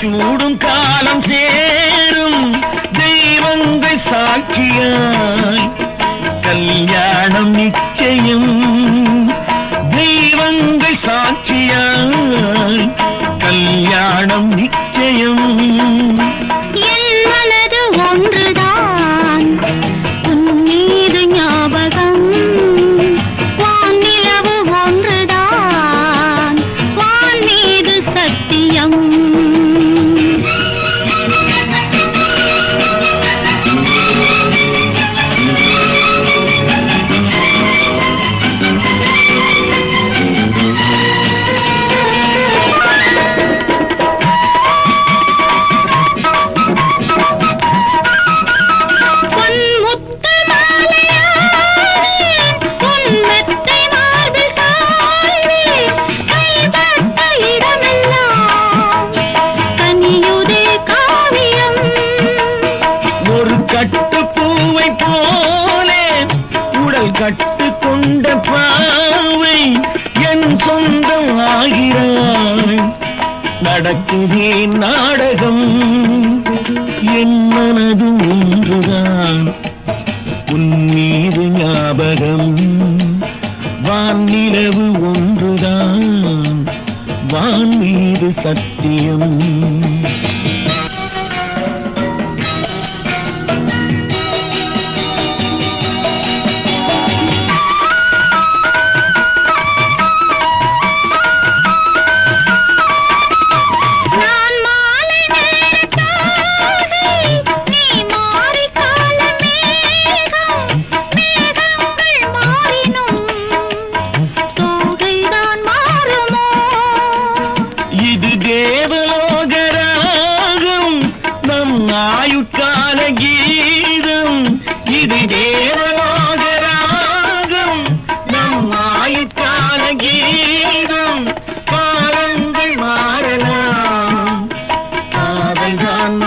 சூடும் காலம் சேரும். தெய்வங்கள் சாட்சியாய். கல்யாணம் நிச்சயம். தெய்வங்கள் சாட்சியாய். கல்யாணம் நிச்சயம். கட்டு பூவை போலே உடல் கட்டு கொண்ட பாவை என் சொந்தம் ஆகிறாய் நடக்குதே நாடகம் என் மனது ஒன்றுதான். உன் மீது ஞாபகம் வானிலவு ஒன்றுதான். வான் மீது சத்தியம் உலகீங்கும் காலங்கள் மாறலாம். காதல் தான்